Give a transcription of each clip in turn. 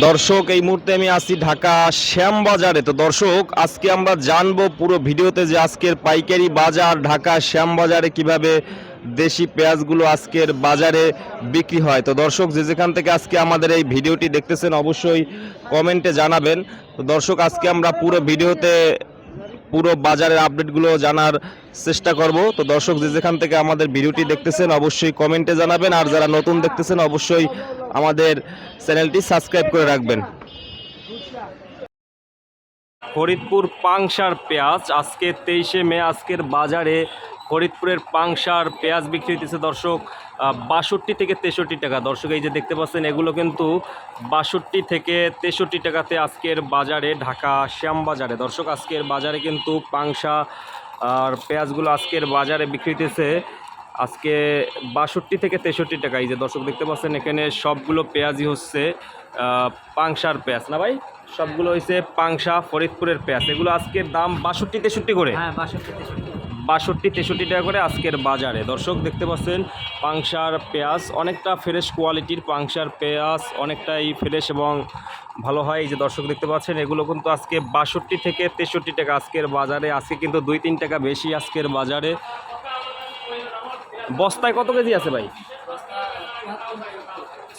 দর্শক, এই মুহূর্তে আমি আছি ঢাকা শ্যামবাজারে। তো দর্শক, আজকে আমরা জানব পুরো ভিডিওতে যে আজকের পাইকারি বাজার ঢাকা শ্যামবাজারে কীভাবে দেশি পেঁয়াজগুলো আজকের বাজারে বিক্রি হয়। তো দর্শক, যে যেখান থেকে আজকে আমাদের এই ভিডিওটি দেখতেছেন, অবশ্যই কমেন্টে জানাবেন। তো দর্শক, আজকে আমরা পুরো ভিডিওতে পুরো বাজারের আপডেটগুলো জানার চেষ্টা করব। তো দর্শক, যে যেখান থেকে আমাদের ভিডিওটি দেখতেছেন, অবশ্যই কমেন্টে জানাবেন। আর যারা নতুন দেখতেছেন, অবশ্যই আমাদের চ্যানেলটি সাবস্ক্রাইব করে রাখবেন। ফরিদপুর পাংশার পেঁয়াজ, আজকে তেইশে মে, আজকের বাজারে ফরিদপুরের পাংশার পেঁয়াজ বিক্রি হতেছে দর্শক বাষট্টি থেকে তেষট্টি টাকা। দর্শক, এই যে দেখতে পাচ্ছেন, এগুলো কিন্তু বাষট্টি থেকে তেষট্টি টাকাতে আজকের বাজারে, ঢাকা শ্যামবাজারে দর্শক, আজকের বাজারে কিন্তু পাংশা আর পেঁয়াজগুলো আজকের বাজারে বিক্রি হতেছে আজকে বাষট্টি থেকে তেষট্টি টাকা। এই যে দর্শক দেখতে পাচ্ছেন এখানে সবগুলো পেঁয়াজই হচ্ছে পাংশার পেঁয়াজ। না ভাই? সবগুলো হচ্ছে পাংশা ফরিদপুরের পেঁয়াজ। এগুলো আজকের দাম বাষট্টি তেষট্টি করে? হ্যাঁ বাষট্টি তেষট্টি। বাষট্টি তেষট্টি টাকা করে আজকের বাজারে। দর্শক দেখতে পাচ্ছেন পাংশার পেঁয়াজ অনেকটা ফ্রেশ কোয়ালিটির পাংশার পেঁয়াজ অনেকটাই ফ্রেশ এবং ভালো হয়। এই যে দর্শক দেখতে পাচ্ছেন এগুলো কিন্তু আজকে বাষট্টি থেকে তেষট্টি টাকা আজকের বাজারে। আজকে কিন্তু দুই তিন টাকা বেশি আজকের বাজারে। বস্তায় কত কেজি আছে ভাই?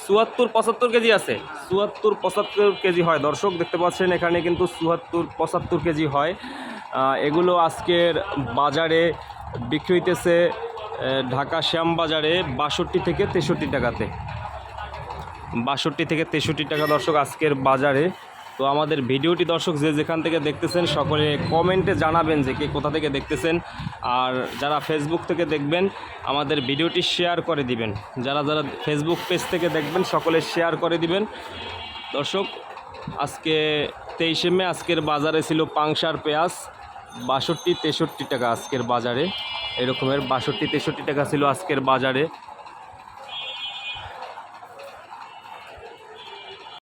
চুয়াত্তর, পঁচাত্তর কেজি আছে। চুয়াত্তর, পঁচাত্তর কেজি হয়। দর্শক, দেখতে পাচ্ছেন, এখানে কিন্তু চুয়াত্তর, পঁচাত্তর কেজি হয়। এগুলো আজকের বাজারে বিক্রি হইতেছে ঢাকা শ্যাম বাজারে বাষট্টি থেকে তেষট্টি টাকাতে। বাষট্টি থেকে তেষট্টি টাকা দর্শক, আজকের বাজারে তো আমাদের ভিডিওটি দর্শক যে যেখান থেকে দেখতেছেন, সকলে কমেন্টে জানাবেন যে কে কোথা থেকে দেখতেছেন। আর যারা ফেসবুক থেকে দেখবেন, আমাদের ভিডিওটি শেয়ার করে দিবেন। যারা যারা ফেসবুক পেজ থেকে দেখবেন, সকলে শেয়ার করে দিবেন। দর্শক, আজকে তেইশে মে, আজকের বাজারে ছিল পাংশার পেঁয়াজ, বাষট্টি তেষট্টি টাকা আজকের বাজারে। এরকমের বাষট্টি তেষট্টি টাকা ছিল আজকের বাজারে।